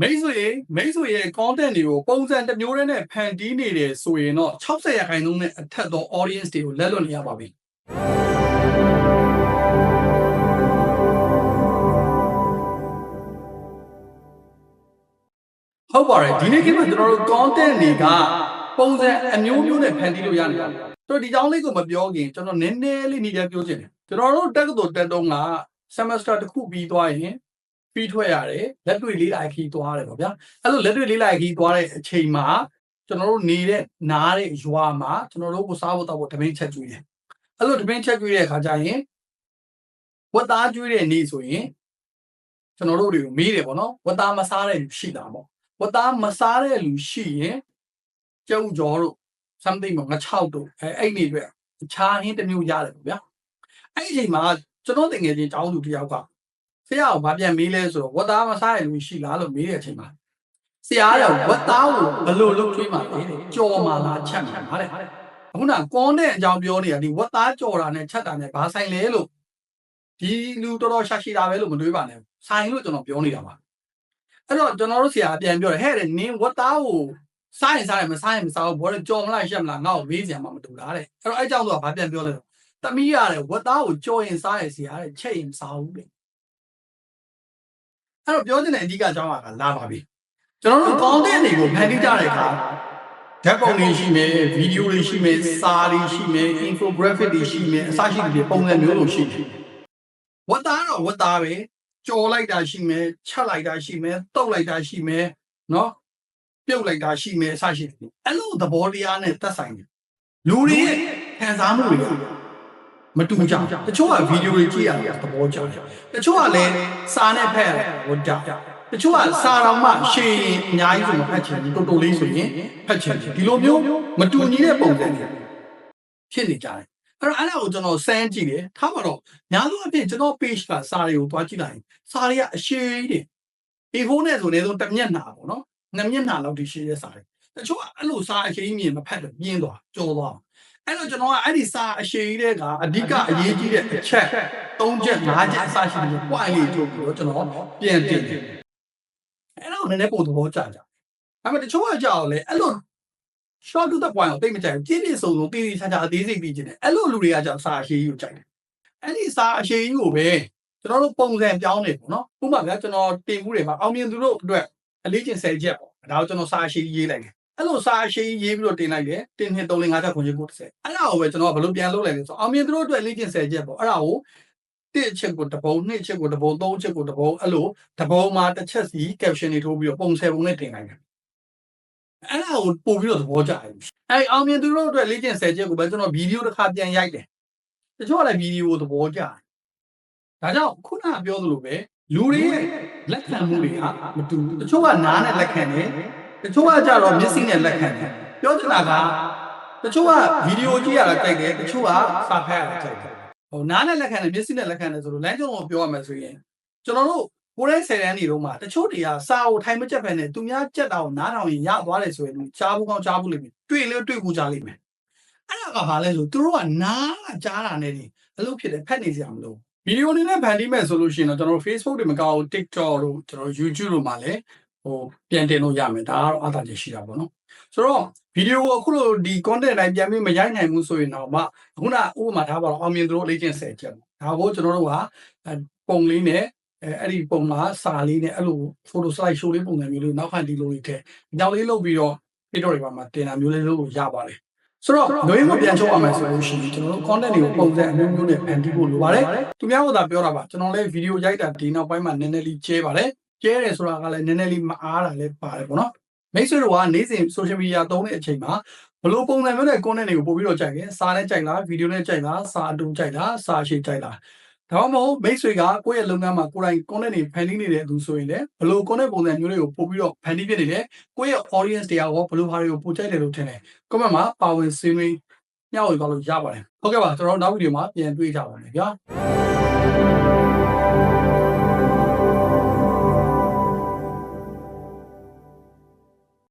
မိတ်ဆွေမိတ်ဆွေရဲ့ content တွေကိုပုံစံတစ်မျိုးတည်းနဲ့ဖန်တီးနေတယ်ဆိုရင်တော့60ရာခိုင်နှုန်းနဲ့အထက်သော audience တွေကိုလက်လွတ်နေရပါပြီဟုတ်ပါတယ်ဒီနေ့ကိမှကျွန်တော်တို့ content တွေကပုံစံအမျိုးမျိုးနဲ့ဖန်တီးလို့ရနေတယ်ဆိုတော့ဒီကြောင်းလေးကိုမပြောခင်ကျွန်တော်နည်းနည်းလေးနေကြပြောချင်တယ်ကျွန်တော်တို့တက္ကသိုလ်တက်တုန်းက semester တစ်ခုပြီးသွားရင် ပြီးထွက်ရတယ်လက်တွေ့လေးလိုက်ခီးသွားတယ်ပေါ့ဗျာအဲ့လိုလက်တွေ့လေးလိုက်ခီးသွားတဲ့အချိန်မှာကျွန်တော်တို့နေတဲ့နားတဲ့ရွာမှာကျွန်တော်တို့ကိုစားဖို့တော့ဖို့တမင်းချက်ကျွေးတယ်အဲ့လိုတမင်းချက်ကျွေးတဲ့အခါကျရင်ဝတ်သားကျွေးတဲ့နေ့ဆိုရင်ကျွန်တော်တို့တွေကိုမေးတယ်ပေါ့နော်ဝတ်သားမစားတဲ့လူရှိတာပေါ့ဝတ်သားမစားတဲ့လူရှိရင်ကျုံကျော်တို့ something ပေါ့ငါ6တို့အဲအဲ့ဒီအတွက်အခြားဟင်းတစ်မျိုးရတယ်ပေါ့ဗျာအဲ့ဒီအချိန်မှာကျွန်တော်တကယ်ချင်းတောင်းသူတယောက်က ဆရာကဘာပြန်မေးလဲဆိုတော့ဝတ်သားမစားတဲ့လူရှိလားလို့မေးတဲ့အချိန်မှာဆရာကဝတ်သားကိုဘယ်လိုလုပ်ထွေးမှလဲတဲ့ကြော်မှလားချက်မှလားတဲ့အခုနကွန်တဲ့အကြောင်းပြောနေတာဒီဝတ်သားကြော်တာနဲ့ချက်တာနဲ့ဘာဆိုင်လဲလို့ဒီလူတော်တော်ရှာရှိတာပဲလို့မတွေးပါနဲ့ဆိုင်လို့ကျွန်တော်ပြောနေတာပါအဲ့တော့ကျွန်တော်တို့ဆရာပြန်ပြောတယ်ဟဲ့တဲ့နင်းဝတ်သားကိုစားရင်စားရင်မစားရင်မစားဘူးဘောလေကြော်မလားရှက်မလားငါ့ကိုမေးစရာမှမတူတာတဲ့အဲ့တော့အဲ့ကြောင့်သူကဘာပြန်ပြောလဲတမီးရတယ်ဝတ်သားကိုကြော်ရင်စားရင်ဆရာတဲ့ချက်ရင်မစားဘူးတဲ့ အဲ့တော့ပြောချင်တဲ့အဓိကအကြောင်းကလာပါပြီကျွန်တော်တို့ content တွေကိုဖန်တီးကြတဲ့အခါဓာတ်ပုံတွေရှိမယ်ဗီဒီယိုတွေရှိမယ်စာတွေရှိမယ် infographic တွေရှိမယ်အစရှိတဲ့ပုံစံမျိုးလိုရှိတယ်ဝတ်သားတော့ဝတ်သားပဲကြော်လိုက်တာရှိမယ်ချက်လိုက်တာရှိမယ်တုတ်လိုက်တာရှိမယ်နော်ပြုတ်လိုက်တာရှိမယ်အစရှိတယ်အဲ့လိုသဘောတရားနဲ့သက်ဆိုင်တယ်လူတွေရဲ့ခံစားမှုတွေက မတူကြဘူးတချို့ကဗီဒီယိုတွေကြည့်ရတယ်သဘောကျတယ်တချို့ကလည်းစာနဲ့ဖတ်ရတယ်သဘောကျတယ်တချို့ကစာတော်မှရှေ့ရင်အများကြီးဆိုမဖတ်ချင်ဘူးတော်တော်လေးဆိုရင်ဖတ်ချင်တယ်ဒီလိုမျိုးမတူညီတဲ့ပုံစံတွေဖြစ်နေကြတယ်အဲ့တော့အဲ့ဒါကိုကျွန်တော်စမ်းကြည့်တယ်ထားပါတော့ညာလို့အဖြစ်ကျွန်တော် page ကစာတွေကိုတွားကြည့်လိုက်ရင်စာတွေကအရှိကြီးတွေ A4 နဲ့ဆိုနေတော့တစ်မျက်နှာပေါ့နော်နှစ်မျက်နှာလောက်ဒီရှိတဲ့စာတွေတချို့ကအဲ့လိုစာအရှိကြီးမြင်မဖတ်လို့ပြင်းသွားကြော်သွား အဲ့တော့ကျွန်တော်ကအဲ့ဒီစာအရှိကြီးတဲ့ကအဓိကအရေးကြီးတဲ့အချက်၃ချက်၅ချက်အစရှိတယ်ပွိုင်လေးထုတ်ပြီးတော့ကျွန်တော်ပြန်တင်တယ်အဲ့တော့နည်းနည်းပုံသဘောကျကြအဲ့မဲ့တချို့ကကြောက်လေအဲ့လို short to the point ကိုသိမကြိုက်ဘူးပြည့်ပြည့်စုံစုံတည်တည်ချာချာအသေးစိတ်ပြီးခြင်းတယ်အဲ့လိုလူတွေကကြောက်စာအရှိကြီးကိုကြိုက်တယ်အဲ့ဒီစာအရှိကြီးကိုပဲကျွန်တော်တို့ပုံစံပြောင်းနေပေါ့နော်ဥပမာကကျွန်တော်တင်မှုတွေမှာအောင်မြင်သူတို့အတွက်အလေးကျင့်10ချက်ပေါ့ဒါကိုကျွန်တော်စာအရှိကြီးရေးလိုက်တယ် အဲ့လိုစာအရှိကြီးရေးပြီးတော့တင်လိုက်တယ်တင်နှစ်3 5 6 9 10 9 10အဲ့ဒါကိုပဲကျွန်တော်ကဘယ်လိုပြန်လုပ်လိုက်လဲဆိုအောင်မြင်သူတို့အတွက်အလေးကျင့်10ချက်ပေါ့အဲ့ဒါကိုတစ်ချက်ကိုတစ်ပုံနှစ်ချက်ကိုတစ်ပုံသုံးချက်ကိုတစ်ပုံအဲ့လိုတစ်ပုံမှာတစ်ချက်စီ caption တွေထိုးပြီးတော့ပုံ10ပုံနဲ့တင်လိုက်တယ်အဲ့ဒါကိုပို့ပြီးတော့သဘောကျတယ်အဲ့အောင်မြင်သူတို့အတွက်လေ့ကျင့်10ချက်ကိုပဲကျွန်တော်ဗီဒီယိုတစ်ခါပြန်ရိုက်တယ်တချို့ကလည်းဗီဒီယိုသဘောကျတယ်ဒါကြောင့်ခုနကပြောသလိုပဲလူတွေရဲ့လက်ခံမှုတွေဟာမတူဘူးတချို့ကနားနဲ့လက်ခံတယ် တချို့ကကြတော့မျက်စိနဲ့လက်ခံတယ်ပြောချင်တာကတချို့ကဗီဒီယိုကြည့်ရတာကြိုက်တယ်တချို့ကစာဖတ်ရတာကြိုက်တယ်ဟိုနားနဲ့လက်ခံတယ်မျက်စိနဲ့လက်ခံတယ်ဆိုလို့လမ်းကြောင်းကိုပြောရမယ်ဆိုရင်ကျွန်တော်တို့ကိုယ်ရဲ့ဆယ်တန်းနေတော့မှတချို့တွေကစာကိုထိုင်မကြက်ဖက်နဲ့သူများကြက်တာကိုနားထောင်ရင်ရသွားတယ်ဆိုရင်ကြားဘူးကောင်းကြားဘူးလိမ့်မယ်တွေ့လဲတွေ့ဘူးကြားလိမ့်မယ်အဲ့ဒါကဘာလဲဆိုသူတို့ကနားကကြားတာနဲ့ဒီအလုပ်ဖြစ်တယ်ဖက်နေစရာမလိုဗီဒီယိုအနေနဲ့ဖန်တီးမယ်ဆိုလို့ရှိရင်တော့ကျွန်တော် Facebook တွေမကောက်ဘူး TikTok တို့ကျွန်တော် YouTube တို့မှာလည်း ဟိုပြန်တင်လို့ရမယ်ဒါကတော့အသာချက်ရှိတာပေါ့နော်ဆိုတော့ဗီဒီယိုကိုအခုလိုဒီ content တိုင်းပြန်ပြီးမရိုက်နိုင်ဘူးဆိုရင်တော့မှခုနဥပမာထားပါတော့အောင်မြင်သူတို့လေ့ကျင့်10ချက်ဒါကိုကျွန်တော်တို့ကပုံလေးနဲ့အဲအဲ့ဒီပုံမှာစာလေးနဲ့အဲ့လို photo slide show လေးပုံစံမျိုးလေးနောက်ခံဒီလိုလေးထည့်ညောင်လေးလုပ်ပြီးတော့ TikTok တွေမှာတင်တာမျိုးလေးလုပ်လို့ရပါတယ်ဆိုတော့ငွေမပြန်ချုပ်အောင်မယ်ဆိုလို့ရှိရင်ကျွန်တော်တို့ content တွေကိုပုံစံအမျိုးမျိုးနဲ့ဖန်တီးဖို့လိုပါတယ်သူများကသာပြောတာပါကျွန်တော်လည်းဗီဒီယိုရိုက်တာဒီနောက်ပိုင်းမှာနည်းနည်းလေးကျဲပါတယ် ကျဲတယ်ဆိုတာကလည်းနည်းနည်းလေးမအားတာလည်းပါတယ်ပေါ့နော်မိတ်ဆွေတို့ကနေ့စဉ် social media သုံးတဲ့အချိန်မှာဘလို့ပုံစံမျိုးနဲ့ content တွေကိုပို့ပြီးတော့ကြိုက်တယ်စာနဲ့ကြိုက်လားဗီဒီယိုနဲ့ကြိုက်လားစာအတူကြိုက်လားစာရှည်ကြိုက်လားဒါမှမဟုတ်မိတ်ဆွေကကိုယ့်ရဲ့လုပ်ငန်းမှာကိုယ်တိုင် content တွေဖန်တီးနေတဲ့သူဆိုရင်လည်းဘလို့ content ပုံစံမျိုးတွေကိုပို့ပြီးတော့ဖန်တီးဖြစ်နေတယ်ကိုယ့်ရဲ့ audience တွေကရောဘလို့ဟာတွေကိုပို့ကြိုက်တယ်လို့ထင်တယ် comment မှာပါဝင်ဆွေးနွေးညှောက်ဝေသွားလို့ရပါတယ်ဟုတ်ကဲ့ပါကျွန်တော်တို့နောက်ဗီဒီယိုမှာပြန်တွေ့ကြပါမယ်ဗျာ